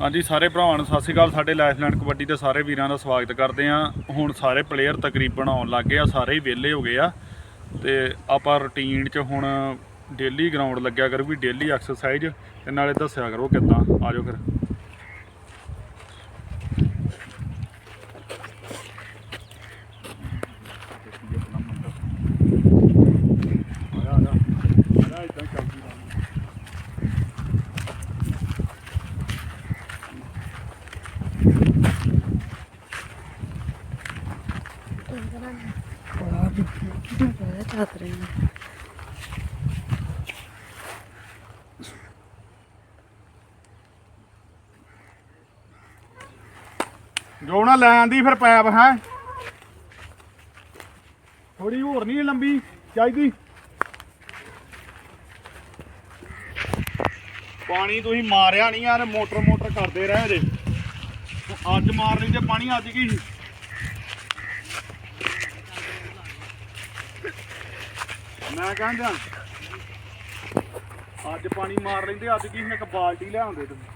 ਹਾਂਜੀ, ਸਾਰੇ ਭਰਾਵਾਂ ਨੂੰ ਸਤਿ ਸ਼੍ਰੀ ਅਕਾਲ। ਸਾਡੇ ਲਾਈਫਲਾਈਨ ਕਬੱਡੀ ਦੇ ਸਾਰੇ ਵੀਰਾਂ ਦਾ ਸਵਾਗਤ ਕਰਦੇ ਆ ਹੁਣ ਸਾਰੇ ਪਲੇਅਰ ਤਕਰੀਬਨ ਆਉਣ ਲੱਗ ਗਏ ਆ, ਸਾਰੇ ਹੀ ਵਿਹਲੇ ਹੋ ਗਏ ਆ। ਤੇ ਆਪਾਂ ਰੁਟੀਨ 'ਚ ਹੁਣ ਡੇਲੀ ਗਰਾਊਂਡ ਲੱਗਿਆ ਕਰੂ ਵੀ ਡੇਲੀ ਐਕਸਰਸਾਈਜ਼ ਤੇ ਨਾਲੇ ਦੱਸਿਆ ਕਰੋ ਕਿੱਦਾਂ। ਆਜੋ ਫਿਰ। ਜੋ ਨਾ ਲੈ ਆਂਦੀ ਫਿਰ ਪੈਪ ਹੈ। ਥੋੜੀ ਹੋਰ ਨਹੀਂ ਲੰਬੀ, ਚਾਹੀਦੀ। ਪਾਣੀ ਤੁਸੀਂ ਮਾਰਿਆ ਨਹੀਂ ਯਾਰ ਮੋਟਰ ਮੋਟਰ ਕਰਦੇ ਰਹੇ ਜੇ। ਅੱਜ ਮਾਰਨੀ ਤੇ ਪਾਣੀ ਅੱਜ ਕੀ ਸੀ? ਮੈਂ ਕਹਿੰਦਾ ਅੱਜ ਪਾਣੀ ਮਾਰ ਲੈਂਦੇ ਅੱਜ ਕੀ ਸੀ, ਇੱਕ ਬਾਲਟੀ ਲਿਆਉਂਦੇ ਤੁਸੀਂ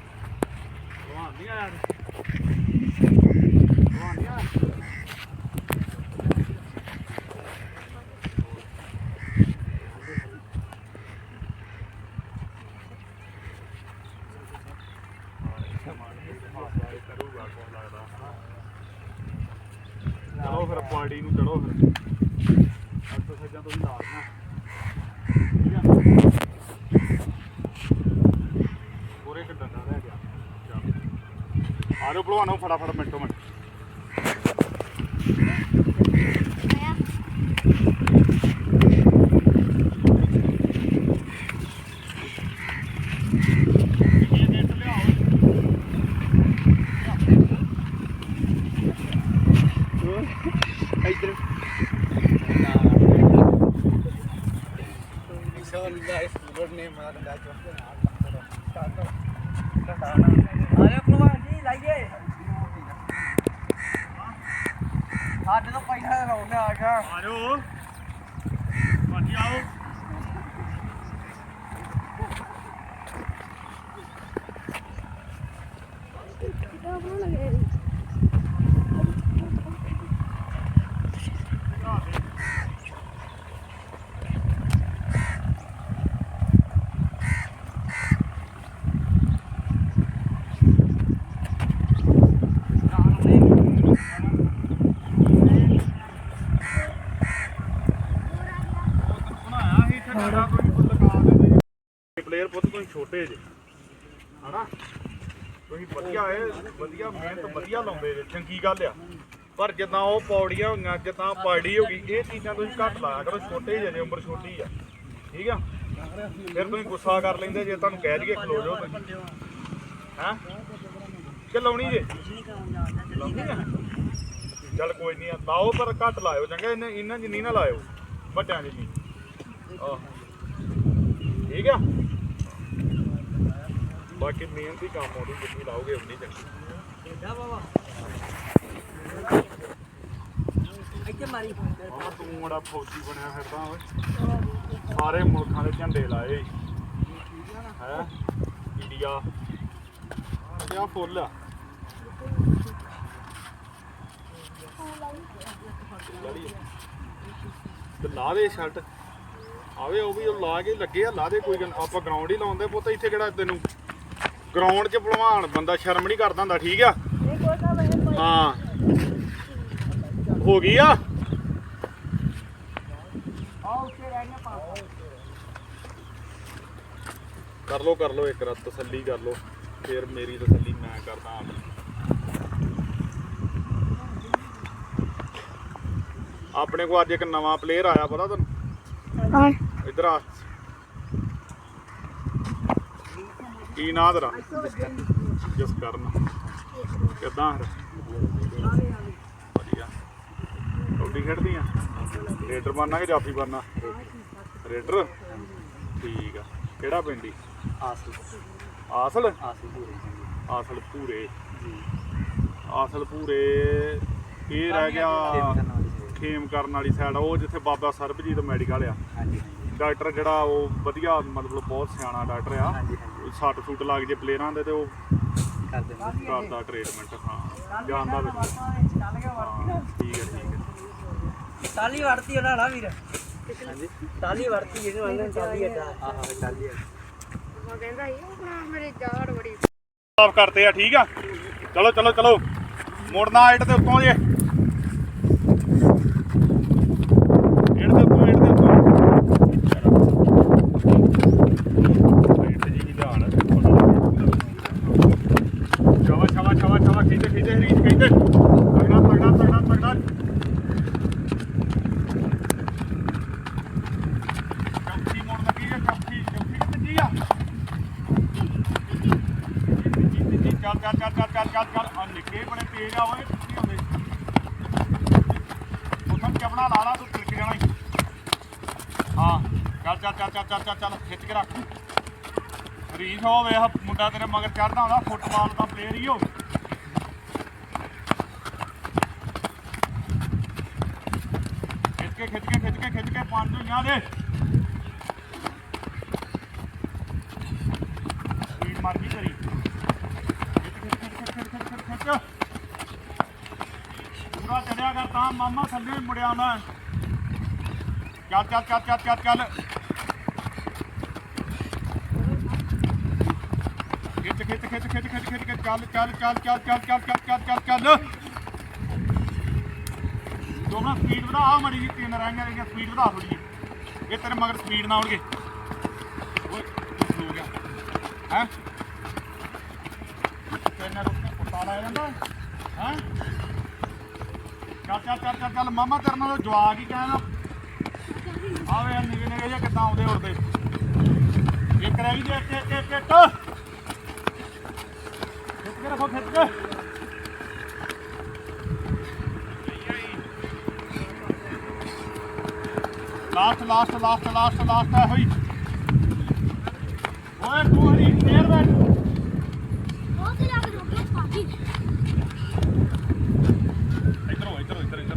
ਭਗਵਾਨ ਨਹੀਂ ਆਇਆ ਭਗਵਾਨ ਨਹੀਂ ਆਇਆ ਚਲੋ ਫਿਰ ਪਾਰਟੀ ਨੂੰ ਚੜੋ ਫਿਰ ਅੱਜ ਤੋਂ ਸੱਜਾਂ ਤੋਂ ਵੀ ਲਾ ਦੇਣਾ ਠੀਕ ਆ ਪੂਰੇ ਕਿੱਦਾਂ ਦਾ ਰਹਿ ਗਿਆ ਚੱਲ ਆ ਭਲਵਾਨੋ ਫਟਾਫਟ ਮਿੰਟੋ ਮਿੰਟ। ਇੱਧਰ ਆਰੇ ਭਲਵਾਨ। ਜੀ ਲਾਈਏ ਸਾਡੇ ਤੋਂ ਪਹਿਲਾਂ ਰੌਣੇ ਆ ਗਿਆ ਆ ਜਾਓ ਭਾਜੀ ਆਓ ਬਣਾਇਆ ਸੀ ਇੱਥੇ ਸਾਡਾ ਕੋਈ ਲਗਾ ਦੇ ਪਲੇਅਰ ਪੁੱਤ ਤੁਸੀਂ ਛੋਟੇ ਜੇ, ਹਨਾ? ਤੁਸੀਂ ਵਧੀਆ ਏ ਵਧੀਆ ਮਿਹਨਤ ਵਧੀਆ ਲਾਉਂਦੇ ਜੇ, ਚੰਗੀ ਗੱਲ ਆ। ਪਰ ਜਿੱਦਾਂ ਉਹ ਪੌੜੀਆਂ ਹੋਈਆਂ, ਜਿੱਦਾਂ ਪਾਰਟੀ ਹੋ ਗਈ, ਇਹ ਚੀਜ਼ਾਂ ਤੁਸੀਂ ਘੱਟ ਲਾਇਆ ਕਰੋ, ਛੋਟੇ ਜੇ ਉਮਰ ਛੋਟੀ ਆ। ਠੀਕ ਆ? ਫਿਰ ਤੁਸੀਂ ਗੁੱਸਾ ਕਰ ਲੈਂਦੇ ਜੇ, ਤੁਹਾਨੂੰ ਕਹਿ ਦਈਏ ਖਲੋ ਜਾਓ ਤੁਸੀਂ। ਹੈਂ? ਕਿ ਲਾਉਣੀ ਜੇ? ਲਾਉਣੀ ਆ? ਚੱਲ ਕੋਈ ਨਹੀਂ ਲਾਓ ਪਰ ਘੱਟ ਲਾਇਓ, ਚੰਗਾ ਇਹਨਾਂ ਇਹਨਾਂ ਜਿੰਨੀ ਨਾ ਲਾਇਓ, ਵੱਡਿਆਂ ਜਿੰਨੀ। ਆਹ। ਠੀਕ ਆ? ਬਾਕੀ ਮਿਹਨਤੀ ਕੰਮ ਉਹਦੀ ਜਿੰਨੀ ਲਾਓਗੇ ਉਨੀ ਚੰਗੀ। ਏਡਾ ਬਾਬਾ ਇੱਥੇ ਮਾਰੀ। ਆਹ ਤੂੰ ਬੜਾ ਫੌਜੀ ਬਣਿਆ ਫਿਰਦਾ ਓਏ। ਸਾਰੇ ਮੁਲਕਾਂ ਦੇ ਝੰਡੇ ਲਾਏ। ਹੈ? ਇੰਡੀਆ ਕਿਆ ਫੁੱਲ ਆ। ਤੇ ਲਾ ਦੇ ਸ਼ਰਟ ਆਵੇ ਉਹ ਵੀ ਉਹ ਲਾ ਕੇ ਲੱਗੇ ਆ ਲਾ ਦੇ ਕੋਈ ਗੱਲ ਆਪਾਂ ਗਰਾਊਂਡ ਹੀ ਲਾਉਂਦੇ ਪੁੱਤ ਇੱਥੇ ਕਿਹੜਾ ਤੈਨੂੰ ਗਰਾਊਂਡ 'ਚ ਭਲਵਾਨ ਬੰਦਾ ਸ਼ਰਮ ਨਹੀਂ ਕਰਦਾ ਹੁੰਦਾ ਠੀਕ ਆ? ਹਾਂ। ਹੋ ਗਈ ਆ? ਕਰ ਲੋ ਕਰ ਲੋ ਇੱਕ ਰਾਤ ਤਸੱਲੀ ਕਰ ਲੋ ਫਿਰ ਮੇਰੀ ਤਸੱਲੀ ਮੈਂ ਕਰਦਾ ਆਪਣੀ ਆਪਣੇ ਕੋਲ ਅੱਜ ਇੱਕ ਨਵਾਂ ਪਲੇਅਰ ਆਇਆ ਪਤਾ ਤੁਹਾਨੂੰ ਹਾਂ। ਇੱਧਰ ਆ। ਕੀ ਨਾਂ ਤੇਰਾ ਜਸ ਕਰਨ ਕਿੱਦਾਂ ਫਿਰ ਵਧੀਆ। ਕਬੱਡੀ ਖੇਡਦੀ ਆ? ਰੇਡਰ ਬਣਨਾ ਕਿ ਜਾਫੀ ਬਣਨਾ? ਰੇਡਰ? ਠੀਕ ਆ। ਕਿਹੜਾ ਪਿੰਡੀ ਆਸੂ ਆਸਲ। ਆਸੂ ਪੂਰੇ ਆਸਲ ਪੂਰੇ ਆਸਲ ਪੂਰੇ ਇਹ ਰਹਿ ਗਿਆ ਖੇਮ ਕਰਨ ਵਾਲੀ ਸਾਈਡ ਉਹ ਜਿੱਥੇ ਬਾਬਾ ਸਰਬਜੀਤ ਮੈਡੀਕਲ ਆ। ਹਾਂਜੀ ਡਾਕਟਰ ਜਿਹੜਾ ਉਹ ਵਧੀਆ ਮਤਲਬ ਬਹੁਤ ਸਿਆਣਾ ਡਾਕਟਰ ਆ। ਹਾਂਜੀ। ਸੱਟ ਸੁੱਟ ਲੱਗ ਜੇ ਪਲੇਅਰਾਂ ਦੇ ਤੇ ਉਹ ਕਰ ਦਿੰਦੇ ਕਰਦਾ ਟ੍ਰੀਟਮੈਂਟ ਹਾਂ। ਜਾਣਦਾ ਚੱਲ ਹਾਂ ਠੀਕ ਹੈ ਠੀਕ ਹੈ। ਟਾਲੀ ਵੜਤੀ ਉਹਨਾਂ ਨਾ ਵੀਰ। ਹਾਂਜੀ। ਟਾਲੀ ਵੜਤੀ ਜਿਹਨੂੰ ਆਂਦੇ ਟਾਲੀ ਅੱਡਾ। ਆਹ ਟਾਲੀ ਉਹ ਕਹਿੰਦਾ ਉਹ ਨਾ ਮੇਰੇ ਜਾੜ ਬੜੀ ਸਾਫ਼ ਕਰਤੇ ਆ ਠੀਕ ਆ? ਚਲੋ ਚਲੋ ਚਲੋ। ਮੁੜਨਾ ਐਡ ਦੇ ਉੱਤੋਂ ਜੇ ਐਡ ਦੇ ਉੱਤੋਂ ਐਡ ਦੇ ਉੱਤੋਂ ਐਡ ਜੀ ਕੀ ਧਿਆਨ ਸ਼ਾਵਾ ਸ਼ਾਵਾ ਸ਼ਾਵਾ ਸ਼ਾਵਾ ਖਿੱਚੇ ਖਿੱਚੇ ਰੀਚ ਖਿੱਚੇ ਤਗੜਾ ਤਗੜਾ ਤਗੜਾ ਤਗੜਾ ਚੌਥੀ ਮੋੜ ਲੱਗੀ ਆ ਚੌਥੀ ਚੌਥੀ ਕਿੱਥੇ ਆ ਚੱਲ ਚੱਲ ਚੱਲ ਚੱਲ ਚੱਲ ਚੱਲ ਚੱਲ ਆ ਨਿੱਕੇ ਬੜੇ ਤੇਜ਼ ਆ ਓਏ ਤੁਸੀਂ ਆਉਂਦੇ ਉਥੋਂ ਚਪਣਾ ਲਾ ਲਾ ਤੂੰ ਤਿਲਕ ਜਾਣਾ ਈ। ਹਾਂ ਚੱਲ ਚੱਲ ਚੱਲ ਚੱਲ ਚੱਲ ਚੱਲ ਚੱਲ ਖਿੱਚ ਕੇ ਰੱਖ ਰੀਸ ਹੋ ਵੇਖ ਮੁੰਡਾ ਤੇਰੇ ਮਗਰ ਚੜਦਾ ਹੁੰਦਾ ਫੁੱਟਬਾਲ ਦਾ ਪਲੇਅਰ ਹੀ ਹੋ ਖਿੱਚ ਕੇ ਖਿੱਚ ਕੇ ਖਿੱਚ ਕੇ ਖਿੱਚ ਕੇ ਪੰਜ ਹੋਈਆਂ ਦੇ ਸਪੀਡ ਮਾਰ ਕਰੀ ਪੂਰਾ ਚੜਿਆ ਕਰ ਤਾਂ ਮਾਮਾ ਥੱਲੇ ਮੁੜਿਆ ਮੈਂ ਚੱਲ ਚੱਲ ਚੱਲ ਚੱਲ ਚੱਲ ਚੱਲ ਖਿੱਚ ਖਿੱਚ ਖਿੱਚ ਖਿੱਚ ਖਿੱਚ ਖਿੱਚ ਚੱਲ ਚੱਲ ਚੱਲ ਚੱਲ ਚੱਲ ਚੱਲ ਚੱਲ ਚੱਲ ਚੱਲ ਚੱਲ ਦੋਨਾਂ ਸਪੀਡ ਵਧਾ ਆ ਮੜੀ ਜੀ ਤਿੰਨ ਰਹਿ ਗਈਆਂ ਸਪੀਡ ਵਧਾ ਥੋੜੀ ਇਹ ਤੇਰੇ ਮਗਰ ਸਪੀਡ ਨਾ ਆਉਣਗੇ। ਓਏ ਹੋ ਗਿਆ। ਹੈ? ਤੈਨੂੰ ਰੁੱਕ ਕੁੱਤਾ ਲਾਇਆ ਜਾਂਦਾ। ਹੈ? ਚੱਲ ਚੱਲ ਚੱਲ ਚੱਲ ਚੱਲ, ਮਾਮਾ ਤੇਰੇ ਨਾਲ ਜਵਾਕ ਹੀ ਕਹਿਣਾ। ਆਵੇ ਯਾਰ ਨਿਵੇ ਨਿਵੇ ਜਿਹਾ ਕਿੱਦਾਂ ਆਉਂਦੇ ਉੜਦੇ। ਇੱਕ ਰਹਿ ਗਈ ਜੇ, ਇੱਕ ਇੱਕ ਇੱਕ ਇੱਕ। ਖਿੱਚ ਕੇ ਰੱਖੋ, ਖਿੱਚ ਕੇ। Last last last last last ਹੈ ਹੋਈ। ਓਏ ਤੂੰ ਹਰੀ ਫੇਰ ਬੈਠ। ਉਹ ਤੇ ਲੱਗ ਰੋਕੇ ਪਾਜੀ ਇੱਧਰ ਹੋ ਇੱਧਰ ਇੱਧਰ ਇੱਧਰ।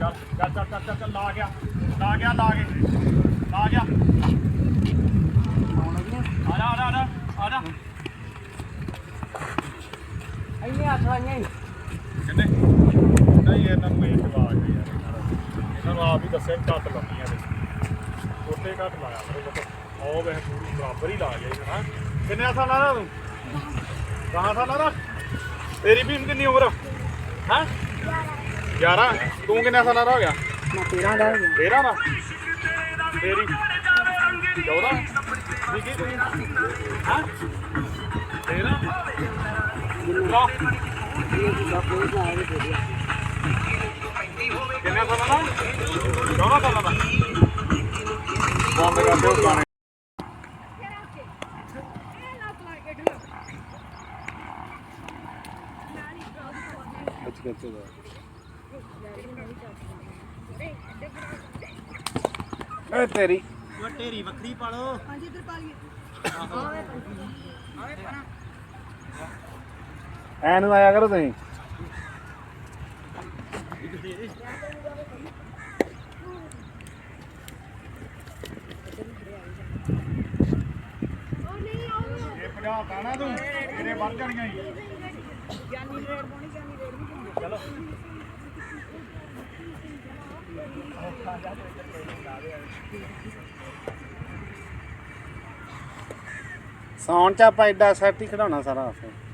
ਚੱਲ ਚੱਲ ਚੱਲ ਚੱਲ ਚੱਲ ਲਾ ਗਿਆ। ਲਾ ਗਿਆ ਲਾ ਗਿਆ। ਲਾ ਗਿਆ। ਆ ਜਾ ਆ ਜਾ ਆ ਜਾ ਆ ਜਾ। ਇੰਨੇ ਹੱਥ ਲਾਈਆਂ ਕਿੰਨੇ? ਨਹੀਂ ਇਹਨਾਂ ਨੂੰ ਇੱਕ ਆਵਾਜ਼ ਹੈ ਯਾਰ ਇਹਨਾਂ ਨੂੰ ਆਪ ਹੀ ਦੱਸਿਆ ਘੱਟ ਲਾਉਣੀਆਂ ਨੇ ਛੋਟੇ ਘੱਟ ਲਾਇਆ ਕਰੋ ਬਸ ਉਹ ਵੇ ਪੂਰੀ ਬਰਾਬਰ ਹੀ ਲਾ ਗਿਆ ਇਹ ਹਾਂ। ਕਿੰਨੇ ਸਾਲਾਂ ਦਾ ਤੂੰ? 10 ਸਾਲਾਂ ਦਾ ਤੇਰੀ ਵੀ ਕਿੰਨੀ ਉਮਰ? ਹੈ? 11 ਤੂੰ ਕਿੰਨੇ ਸਾਲਾਂ ਦਾ ਹੋ ਗਿਆ? ਮੈਂ 13 ਦਾ ਹੋ ਗਿਆ। ਤੇਰਾ ਨਾ ਤੇਰੀ 14 ਵਿਕੀ ਤੂੰ ਹਾਂ? ਤੇਰਾ? ਲੋ ਕਿੰਨੇ ਸਾਲਾਂ ਦਾ 14 ਸਾਲਾਂ ਦਾ ਬੰਦ ਕਰ ਦਿਓ ਗਾਣੇ ਏ ਤੇਰੀ। ਉਹ ਢੇਰੀ ਵੱਖਰੀ ਪਾ ਲਓ ਹਾਂਜੀ ਇੱਧਰ ਪਾ ਲਈਏ ਐ ਨੂੰ ਆਇਆ ਕਰੋ ਤੁਸੀਂ। ਜੇ 50 ਤਾਣਾ ਹੀ ਗਿਆਨੀ ਸੌਣ ਚ ਆਪਾਂ ਐਡਾ ਸੈੱਟ ਹੀ ਖਿਡਾਉਣਾ ਸਾਰਾ ਆਪਾਂ।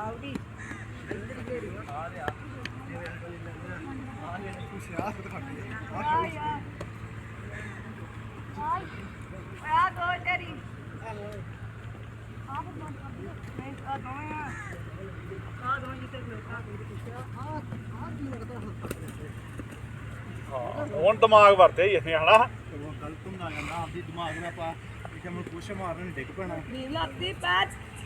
ਆਉਡੀ ਇੱਧਰ ਘੇਰੀ ਆ ਰਿਹਾ ਜਿਵੇਂ ਅੰਕਲ ਆ ਰਿਹਾ ਕੁਛ ਆ ਖੁਦ ਖੜ ਗਿਆ ਆ ਯਾਰ ਆ ਗੋ ਤੇਰੀ ਆਪ ਬੰਦ ਕਰ ਦਿਓ ਮੈਂ ਆ ਦੋਵੇਂ ਆ ਆ ਦੋਵੇਂ ਜਿੱਤੇ ਲੋਕਾਂ ਦੇ ਕੁਛ ਆ ਆ ਕੀ ਲੱਗਦਾ ਹਾਂ ਹੁਣ ਦਿਮਾਗ ਵਰਤੇ ਹੀ ਗਲਤ ਹੁੰਦਾ ਨਾ ਦਿਮਾਗ ਨਾਲ ਆਪਾਂ ਕਿਸੇ ਨੂੰ ਡਿੱਗ ਪੈਣਾ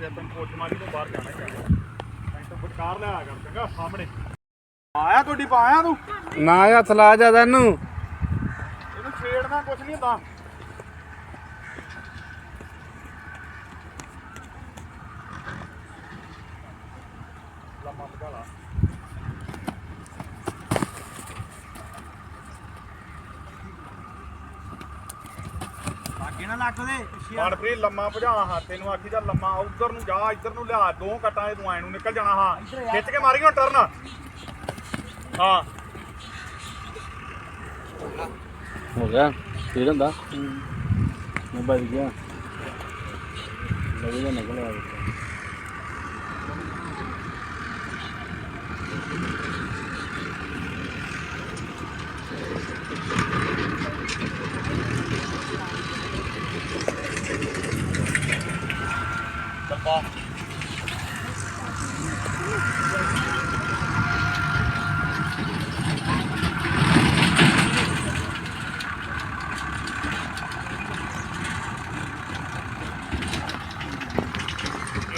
ਦੱਬ ਕੇ ਤੈਨੂੰ ਕੋਚ ਮਾਰੀ ਤੋਂ ਬਾਹਰ ਜਾਣਾ ਚਾਹੀਦਾ ਸੈਂਟਰ ਵਿਚਕਾਰ ਲਿਆਇਆ ਕਰ ਚੰਗਾ ਸਾਹਮਣੇ। ਆਇਆ ਤੁਹਾਡੀ ਪਾਇਆ ਤੂੰ? ਨਾ ਹੱਥ ਲਾ ਜਾ ਤੈਨੂੰ ਇਹਨੂੰ। ਛੇੜਨਾ ਕੁਝ ਨਹੀਂ ਹੁੰਦਾ। ਲੰਮਾ ਲਾਗੇ ਨਾ ਲੱਗ ਦੇ ਮਨਪ੍ਰੀਤ ਲੰਮਾ ਭਜਾਣਾ ਹਾਂ ਤੈਨੂੰ ਆਖੀ ਦਾ ਲੰਮਾ ਉਧਰ ਨੂੰ ਜਾ ਇੱਧਰ ਨੂੰ ਲਿਆ ਦੋ ਕਟਾਂ ਇਹ ਤੂੰ ਐ ਨੂੰ ਨਿਕਲ ਜਾਣਾ ਹਾਂ। ਖਿੱਚ ਕੇ ਮਾਰੀ ਹੁਣ ਟਰਨ ਹਾਂ। ਹੋ ਗਿਆ ਫੇਰ ਹੁੰਦਾ। ਮੈਂ ਬਚ ਗਿਆ। ਲੱਗਦਾ ਨਿਕਲ ਆ ਚੱਲ ਪਾ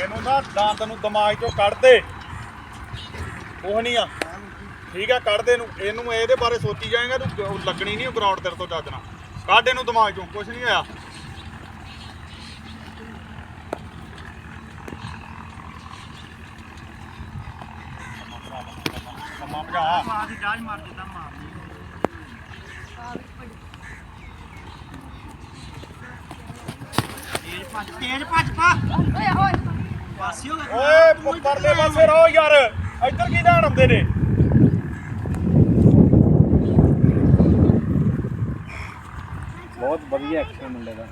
ਇਹਨੂੰ ਨਾ ਦੰਦ ਨੂੰ ਦਿਮਾਗ ਚੋਂ ਕੱਢ ਦੇ। ਉਹ ਨਹੀਂ ਆ। ਠੀਕ ਆ, ਕੱਢ ਦੇ ਨੂੰ ਇਹਨੂੰ ਇਹਦੇ ਬਾਰੇ ਸੋਚੀ ਜਾਏਗਾ ਤੂੰ ਲੱਗਣੀ ਨਹੀਂ ਗਰਾਊਂਡ ਤੇਰੇ ਤੋਂ ਚੱਜ ਨਾਲ। ਕੱਢ ਇਹਨੂੰ ਦਿਮਾਗ ਚੋਂ ਕੁਝ ਨਹੀਂ ਹੋਇਆ ਕੰਮਾਂ ਭਜਾ ਮਾਰ ਦੀ ਜਾਜ ਮਾਰ ਦਿੱਤਾ ਮਾਰ ਤੇਜ ਭੱਜ ਤੇਜ ਭੱਜ ਪਾ। ਓਏ ਹੋਏ ਪਾਸੇ ਹੋ ਗਿਆ ਓਏ ਪਰਲੇ ਪਾਸੇ ਰਹੋ ਯਾਰ। ਇੱਧਰ ਕੀ ਧਿਆਨ ਆਉਂਦੇ ਨੇ? ਬਹੁਤ ਵਧੀਆ ਐਕਸ਼ਨ ਮੁੰਡੇ ਦਾ।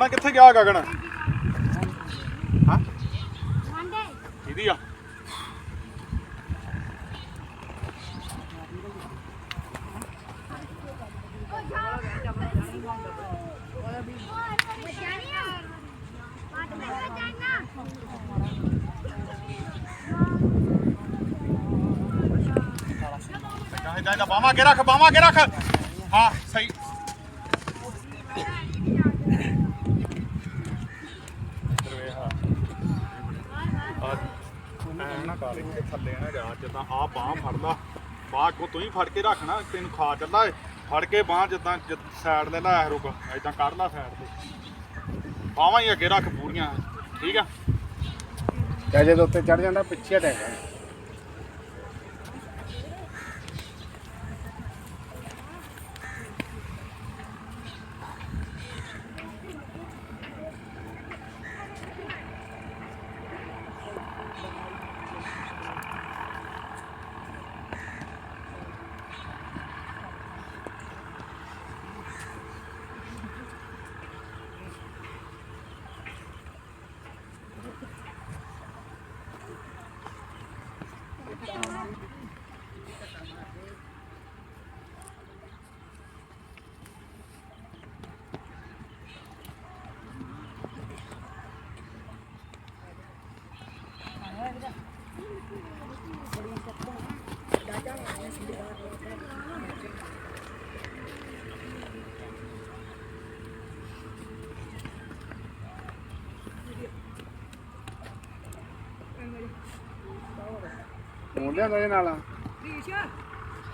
ਜੋਬਣਾ ਕਿੱਥੇ ਗਿਆ ਗਗਨ? ਹਾਂ? ਕਿਹਦੀ ਆ? ਓ ਜਾ ਮਚਾਨੀਆ ਪਾਟ ਮੈਂ ਜਾਣਾ ਚਾਹੇ ਚਾਹੇ ਬਾਵਾ ਕੇ ਰੱਖ ਬਾਵਾ ਕੇ ਰੱਖ। ਹਾਂ ਸਹੀ ਇੱਧਰ ਵੇਖ ਹਾਂ ਆ ਐਂ ਨਾ ਥੱਲੇ ਨਾ ਜਾ, ਜਿੱਦਾਂ ਆ ਬਾਹ ਫੜ ਲਾ ਬਾਹ ਕੋ ਤੂੰ ਹੀ ਫੜ ਕੇ ਰੱਖਣਾ, ਤੈਨੂੰ ਖਾ ਚੱਲਾ ਏ। ਫੜ ਕੇ ਬਾਹ ਜਿੱਦਾਂ ਸਾਈਡ ਲੈ ਲੈ ਰੁਕ, ਏਦਾਂ ਕੱਢ ਲਾ ਸਾਈਡ ਤੇ। ਬਾਹਾਂ ਹੀ ਅੱਗੇ ਰੱਖ ਪੂਰੀਆਂ, ਠੀਕ ਆ? ਕਹੇ ਦੇ ਉੱਤੇ ਚੜ ਜਾਂਦਾ, ਪਿੱਛੇ ਹਟੇਗਾ ਫੋਨ ਲਿਆਂਦਾ ਇਹ ਨਾਲ?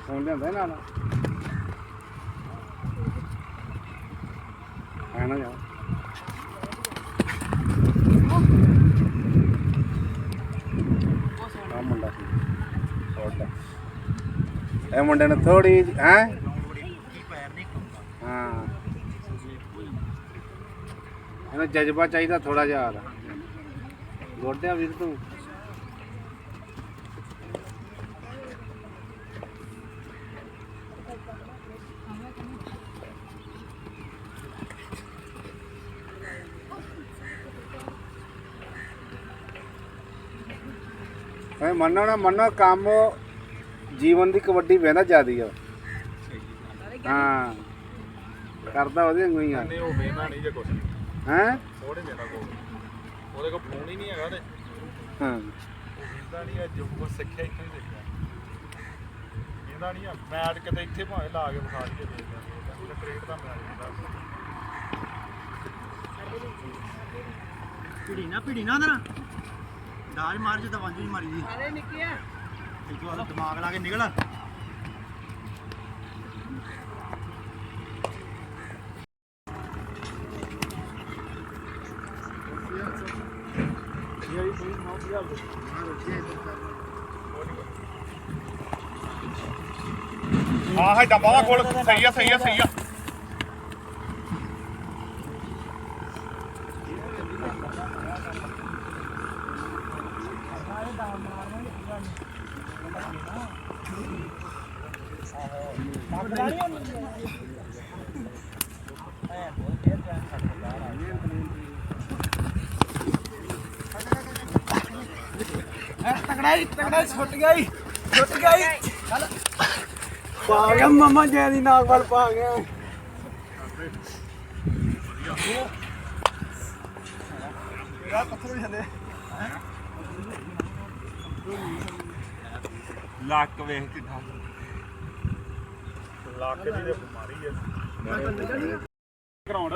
ਫੋਨ ਲਿਆਂਦਾ ਇਹ ਨਾਲ? ਆਣਾ ਜਾ। ਆ ਮੁੰਡਾ ਸੀ। ਔਰਦਾ ਇਹ ਮੁੰਡੇ ਨੇ ਥੋੜੀ ਹੈ? ਹਾਂ। ਇਹਨਾਂ ਜਜ਼ਬਾ ਚਾਹੀਦਾ ਥੋੜਾ ਜਿਹਾ। ਗੋਡਿਆਂ ਵੀਰ ਤੂੰ। ਮੰਨੋ ਨਾ ਮੰਨੋ ਕੰਮ ਜੀਵਨ ਦੀ ਕਬੱਡੀ ਵੇਂਦਾ ਜਿਆਦੀ ਆ। ਹਾਂ। ਕਰਦਾ ਉਹਦੇ ਵਾਂਗੂ ਹੀ ਆ। ਨਹੀਂ ਉਹ ਵੇਖਦਾ ਨਹੀਂ ਜੇ ਕੁਛ ਹੈ? ਥੋੜੇ ਮੇਰਾ ਕੋਲ ਉਹਦੇ ਕੋਲ ਫੋਨ ਹੀ ਨਹੀਂ ਹੈਗਾ ਤੇ ਹਾਂ। ਉਹ ਵੇਖਦਾ ਨਹੀਂ ਆ ਜੋ ਕੁਛ ਸਿੱਖਿਆ ਇੱਥੇ ਹੀ ਸਿੱਖਿਆ ਇਹਦਾ ਨਹੀਂ ਆ ਮੈਚ ਕਿਤੇ ਇੱਥੇ ਭਾਵੇਂ ਲਾ ਕੇ ਵਿਖਾ ਲਈਏ ਦੇਖਦਾ ਕ੍ਰਿਕਟ ਦਾ ਮੈਚ ਹੁੰਦਾ। ਭਿੜੀ ਨਾ ਭਿੜੀ ਨਾ ਉਹਦੇ। ਨਾਲ ਡਾਜ ਮਾਰ ਜੇ ਤਾਂ ਵਾਂਝੂ ਹੀ ਮਾਰੀ ਦੀ ਅਰੇ ਨਿੱਕੇ ਆ ਇੱਥੋਂ ਆ ਦਿਮਾਗ ਲਾ ਕੇ ਨਿਕਲ ਹਾਂ ਹਾਂ ਡੱਬਾ ਕੋਲ ਸਹੀ ਆ ਸਹੀ ਆ ਸਹੀ ਆ ਤਕੜਾਈ ਹੀ ਤਗੜਾ ਹੀ ਛੁੱਟ ਗਿਆ ਛੁੱਟ ਗਿਆ ਹੀ ਪਾ ਗਿਆ ਮਮਾ ਜੈ ਦੀ ਨਾਗ ਵੱਲ ਪਾ ਗਿਆ ਮੇਰਾ ਪੱਥਰ ਵੀ ਜਾਂਦੇ ਲੱਕ ਵੇਖ ਕਿੱਦਾਂ ਲੱਕ ਦੀ ਤੇ ਬਿਮਾਰੀ ਹੈ ਗਰਾਊਂਡ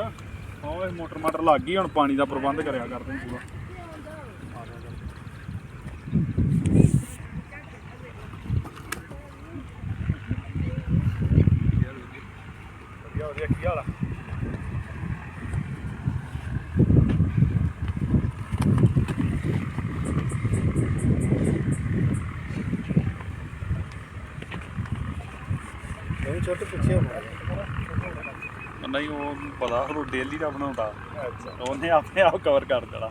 ਉਹ ਮੋਟਰ ਮਾਟਰ ਲੱਗ ਗਈ ਹੁਣ ਪਾਣੀ ਦਾ ਪ੍ਰਬੰਧ ਕਰਿਆ ਕਰਦੇ ਪੂਰਾ। ਵਧੀਆ ਵਧੀਆ ਕੀ ਹਾਲ ਆ? ਪਿੱਛੇ ਹੋ ਨਹੀਂ ਉਹ ਪਤਾ ਉਹ ਡੇਲੀ ਦਾ ਬਣਾਉਂਦਾ। ਉਹਨੇ ਆਪਣੇ ਆਪ ਕਵਰ ਕਰ ਦੇਣਾ।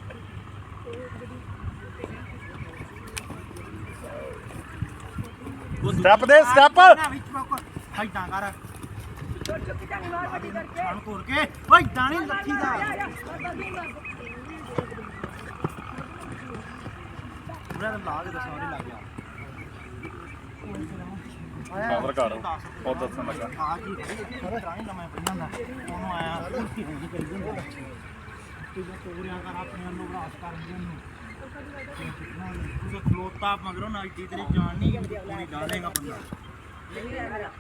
ਸਟੈਪ ਦੇ ਸਟੈਪ ਹਾਈਟਾਂ ਕਰ ਸਾਨੂੰ ਤੋੜ ਕੇ ਓਏ ਦਾਣੀ ਲੱਥੀ ਦਾ ਪੂਰਾ ਤਾਂ ਲਾ ਕੇ ਦੱਸਣਾ ਨਹੀਂ ਲੱਗ ਗਿਆ ਕਵਰ ਕਰ। ਉਹ ਦੱਸਣ ਲੱਗਾ। ਆ ਕੀ ਦਾਣੀ ਲੰਮਾ ਪਹਿਲਾਂ ਦਾ ਉਹਨੂੰ ਆਇਆ ਕੁਰਸੀ ਹੋਣੀ ਚਾਹੀਦੀ ਹੁੰਦਾ ਤੂੰ ਤੋੜਿਆ ਕਰ ਆਪਣੇ ਨੂੰ। ਰਾਸ ਕਰ ਦਿੰਦੇ ਤੂੰ ਖਲੋਤਾ ਮਗਰੋਂ ਨਾ ਤੇਰੀ ਜਾਨ ਨਹੀਂ ਪੂਰੀ ਡਾਲੇਗਾ ਬੰਦਾ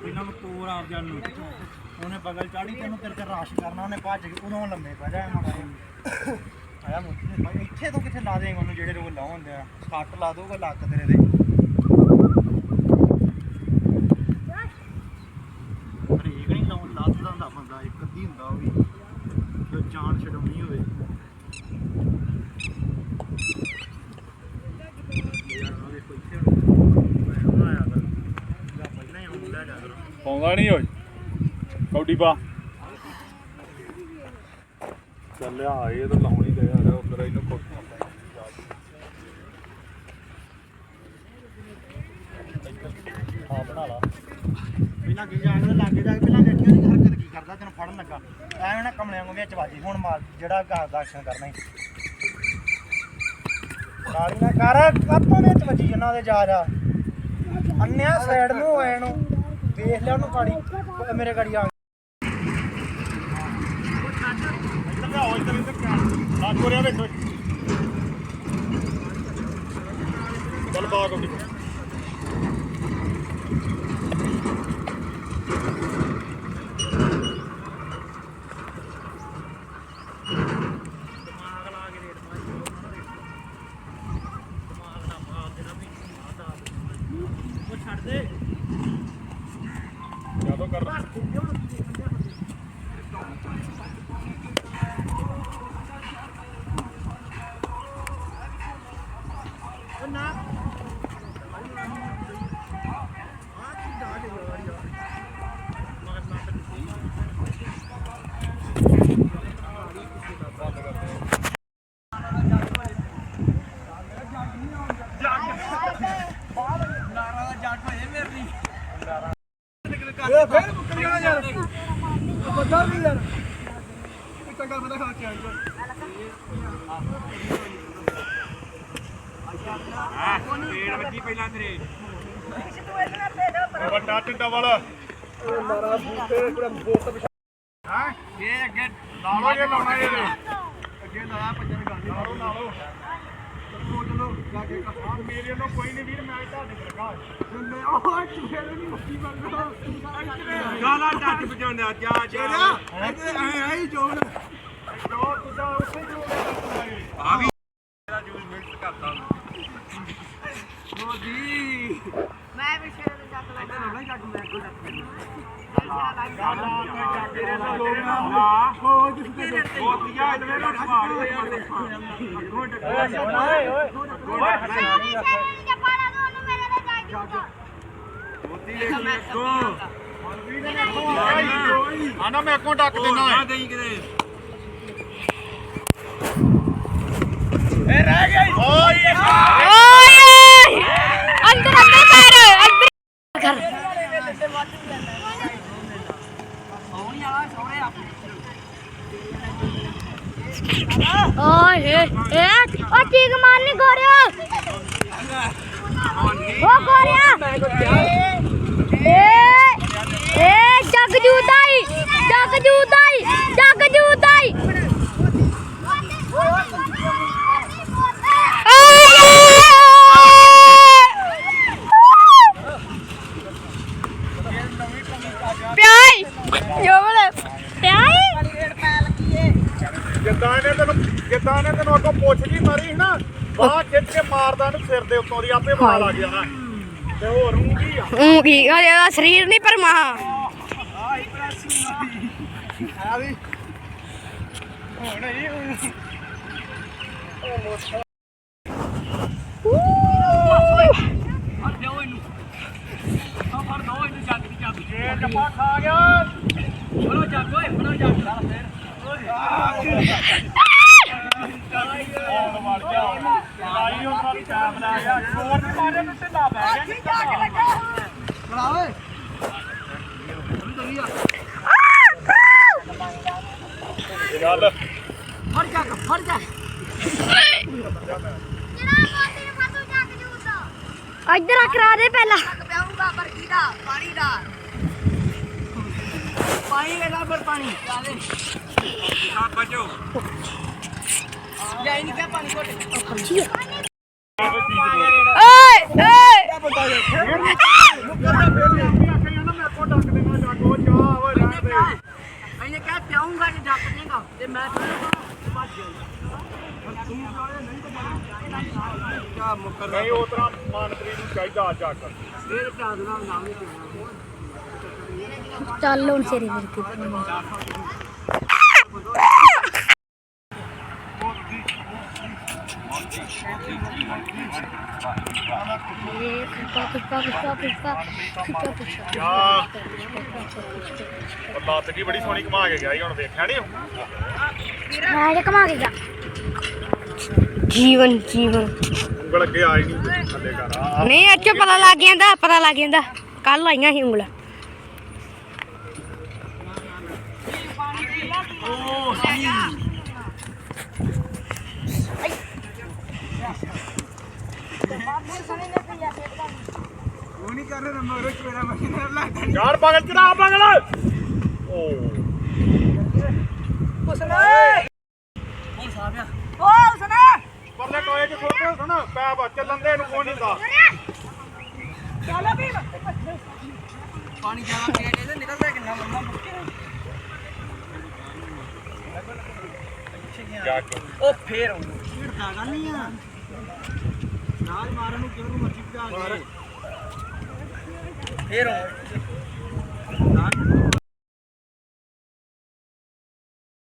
ਇਹਨਾਂ ਨੂੰ ਤੋੜ ਆਪ ਜਾਨ ਨੂੰ ਉਹਨੇ ਬਗਲ ਚਾੜੀ ਤੈਨੂੰ ਤੇਰੇ ਤੇ ਰਾਸ਼ ਕਰਨਾ ਉਹਨੇ ਭੱਜ ਕੇ ਉਦੋਂ ਲੰਮੇ ਪੈ ਜਾ ਮਗਰ ਆਇਆ ਮੁੱਠੀ ਇੱਥੇ ਤੋਂ ਕਿੱਥੇ ਲਾ ਦੇਗਾ ਉਹਨੂੰ ਜਿਹੜੇ ਲੋਕ ਲਾਉਂਦੇ ਆ? ਸੱਟ ਲਾ ਦੋਗਾ ਲੱਕ ਤੇਰੇ ਦੇ ਹਰੇਕ ਨਹੀਂ ਲਾਉਣ ਲੱਥਦਾ ਹੁੰਦਾ ਬੰਦਾ ਇੱਕ ਅੱਧੀ ਹੁੰਦਾ ਉਹ ਵੀ ਜੋ ਜਾਨ ਛਡਾਉਣੀ ਹੋਵੇ ਯਾਰ ਆ ਵੇਖੋ ਇੱਥੇ ਹੁਣ ਆਇਆ ਕਰ ਜਾਂ ਪਹਿਲਾਂ ਹੀ ਆਉਣ ਲੈ ਜਾ ਪਾਉਂਦਾ ਨਹੀਂ ਹੋਈ ਕੌਡੀ ਪਾ। ਚੱਲਿਆ ਇਹ ਤਾਂ ਲਾਉਣੀ ਤੇ ਯਾਰ ਉਧਰ ਇਹਨੂੰ ਕੁੱਟ ਹਾਂ ਬਣਾ ਲਾ। ਪਹਿਲਾਂ ਕੀ ਜਾ ਕੇ ਲਾਗੇ ਜਾ ਕੇ ਪਹਿਲਾਂ ਦੇਖਿਆ ਨਹੀਂ ਹਰਕਤ ਕੀ ਕਰਦਾ ਤੈਨੂੰ ਫੜਨ ਲੱਗਾ। ਐਵੇਂ ਨਾ ਕਮਲਿਆਂ ਨੂੰ ਵਿੱਚ ਵਾਜੀ ਹੁਣ ਮਾਰ ਜਿਹੜਾ ਗਾਂ ਦਾ ਐਕਸ਼ਨ ਕਰਨਾ ਹੀ ਗਾਲੀ ਨਾ ਕਰ ਆਪਾਂ ਵਿੱਚ ਵੱਜੀ ਜਨਾਂ ਦੇ ਜਾ ਜਾ ਅੰਨਿਆ ਸਾਈਡ ਨੂੰ ਨੂੰ। ਵੇਖ ਲਿਆ ਉਹਨੂੰ ਗਾੜੀ ਮੇਰੇ ਗਾੜੀ ਆ ਇੱਧਰ ਲਿਆਓ ਇੱਧਰ ਇੱਧਰ ਕਿਆ ਲੱਗ ਵੇਖੋ ਚੱਲ ਬਾ ਕੌਡੀ ਦਿਮਾਗ ਲਾ ਕੇ ਰੇਟ ਮਾਰੀ ਦਿਮਾਗ ਨਾ ਮਾਰ ਦੇਣਾ ਵੀ ਆਦਾ ਉਹ ਛੱਡ ਦੇ ਜਦੋਂ ਕਰ ਉਹ ਨਾ ਇਹ ਫੇਰ ਮੁੱਕਰ ਗਿਆ ਯਾਰ। ਬੰਦਾ ਵੀ ਯਾਰ। ਚੰਗਾ ਬੰਦਾ ਖਾ ਕੇ ਆਇਆ ਵੱਡਾ ਟਿੱਡਾ ਵਾਲਾ ਮਾਰਾ ਬੂਟੇ ਪੂਰਾ ਬੋਤ ਹਾਂ, ਇਹ ਅੱਗੇ ਨਾਲੋਂ ਜੇ ਲਾਉਣਾ ਇਹ ਅੱਗੇ ਲਾਇਆ ਪੰਜਾਂ ਗਾਣੇ ਨਾਲੋਂ ਨਾਲੋਂ ਮੇਰੇ ਨੂੰ ਕੋਈ ਨਹੀਂ ਵੀਰ ਮੈਂ ਤੁਹਾਡੇ ਤੇ ਲਗਾ ਮੈਂ ਉਹ ਚੁਹੇ ਨਹੀਂ ਮੁੱਕੀ ਬੰਦਾ ਗਾਲਾ ਟੱਚ ਵਜਾਉਂਦਾ ਜਾ ਜਾ ਇੱਥੇ ਐ ਆਈ ਜੋਨ ਜੋ ਤੁਦਾ ਉੱਥੇ ਜੋ ਆ ਵੀ ਮੇਰਾ ਜੂਸ ਮਿਕਸ ਕਰਤਾ ਮੋਦੀ ਮੈਂ ਵੀ ਸ਼ੇਰ ਦੇ ਜੱਟ ਇੱਥੇ ਨਾ ਜੱਗ ਮੈਂ ਕੋ ਜੱਗ ਹਾਂ ਹੋ ਜਿਸ ਤੇ ਬੋਤੀਆਂ ਇਹਨੇ ਨੂੰ ਫਾੜ ਦੇ ਯਾਰ ਦੇਖੋ ਅੱਗੋਂ ਟੱਕਰ ਜਪਾਲਾ ਨੂੰ ਉਹਨੂੰ ਮੇਰੇ ਨਾਲ ਜਾ ਕੇ ਬੋਤੀ ਦੇਖ ਲੈ ਅੱਗੋਂ ਆਨਾ ਮੈਂ ਅੱਗੋਂ ਡੱਕ ਦੇਣਾ ਹੈ ਦੇਈ ਕਿਤੇ ਓਏ ਅੰਦਰ ਅੰਦਰ ਕਰ ਅੰਦਰ ਕਰ ਓਏ ਏ ਏ ਓ ਚੀਕ ਮਾਰਨੀ ਗੋਰਿਆ ਓ ਗੋਰਿਆ ਏ ਏ ਜਗ ਜੂਦਾਈ ਜਗ ਜੂਦਾਈ ਜਗ ਜੂਦਾਈ ਪਿਆਈ ਜੋਵਲ ਪਿਆਈ। ਜਿੱਦਾਂ ਇਹਨੇ ਤੈਨੂੰ ਜਿੱਦਾਂ ਇਹਨੇ ਤੈਨੂੰ ਅੱਗੋਂ ਪੁੱਛ ਜੀ ਮਾਰੀ ਨਾ ਬਾਹ ਖਿੱਚ ਕੇ ਮਾਰਦਾ ਇਹਨੂੰ ਸਿਰ ਦੇ ਉੱਤੋਂ ਦੀ, ਆਪੇ ਮਾਰ ਲੱਗ ਜਾਣਾ ਤੇ ਹੋਰ ਨੂੰ ਕੀ ਆ ਉਹ ਕੀ ਉਹਦਾ ਸਰੀਰ ਨਹੀਂ ਪਰਮਾ ਜੇ ਜੱਪਾ ਖਾ ਗਿਆ ਫੜੋ ਜੱਗ ਓਏ ਫੜੋ ਜੱਗ ਲਾਈ ਉਹਨਾਂ ਮਾਰੇ ਨੂੰ ਢਿੱਲਾ ਗਿਆ ਓਏ ਫੜ ਜਾ ਫੜ ਜਾ। ਇੱਧਰ ਆ ਕਰਾ ਦੇ ਪਹਿਲਾਂ। ਪਿਆਉਂਗਾ ਬਰਕੀ ਦਾ ਪਾਣੀ ਦਾ ਪਾਣੀ ਲੈਣਾ ਪਰ ਪਾਣੀ। ਚਾਲੇ ਆ ਬਚੋ ਜਾਈ ਨਹੀਂ ਕਿਆ ਪਾਣੀ ਕੋਟੇ ਓਏ ਓਏ ਇਹਨੇ ਕਿਹਾ ਪਿਆਉਂਗਾ ਤੇ ਡੱਕ ਦੇਗਾ ਤੇ ਮੈਂ ਭੱਜ ਗਿਆ ਨਹੀਂ ਉਹ ਤਰ੍ਹਾਂ ਮਾਨਪ੍ਰੀਤ ਨੂੰ ਚਾਹੀਦਾ ਅੱਜ ਆਕ ਇਹ ਪਿਆਰ ਨਾਲ ਨਾਮ ਨਹੀਂ ਚੱਲ ਹੁਣ ਸਿਰੇ ਮੇਰੇ ਤੇ ਪੁਸ਼ਪਾ ਪੁਸ਼ਪਾ ਪੁਸ਼ਪਾ ਪੁਸ਼ਪਾ ਪੁਸ਼ਪਾ ਪੁਸ਼ਪਾ ਆ ਉਹ ਲੱਤ ਜੀ ਬੜੀ ਸੋਹਣੀ ਘੁਮਾ ਕੇ ਗਿਆ ਸੀ ਹੁਣ ਵੇਖਿਆ ਨਹੀਂ ਮੈਂ ਜੇ ਕਮਾ ਕੇ ਗਿਆ ਜੀਵਨ ਜੀਵਨ ਉਂਗਲ ਅੱਗੇ ਆਈ ਨਹੀਂ ਥੱਲੇ ਕਰ ਆ ਨਹੀਂ ਅੱਛਾ ਪਤਾ ਲੱਗ ਜਾਂਦਾ ਪਤਾ ਲੱਗ ਜਾਂਦਾ ਕੱਲ ਆਈਆਂ ਸੀ ਉਂਗਲਾਂ ਉਹ ਬਗਲ ਚੜਾ ਬਗਲ ਓ। ਉਸਨੇ ਹੁਣ ਸਾਬਿਆ ਓ ਉਸਨੇ ਪਰਲੇ ਟੋਏ ਚ ਸੁੱਟ ਸੁਣ। ਪੈਪ ਚੱਲਣ ਦੇ ਇਹਨੂੰ ਕੋਈ ਨਹੀਂ ਦਾ ਚੱਲ ਵੀ ਪਾਣੀ ਜ਼ਿਆਦਾ ਪੀਣਾ ਚਾਹੀਦਾ ਨਿਕਲਦਾ ਕਿੰਨਾ ਲੰਮਾ? ਮੁੱਕੇ ਉਹ ਫੇਰ ਛਿੜਦਾ ਗਾ ਨਹੀਂ ਆ। ਨਾਲ ਮਾਰਨ ਨੂੰ ਕਿਹਨੂੰ ਮਰਜ਼ੀ ਭਜਾ ਕੇ ਫੇਰ ਆਉਂ।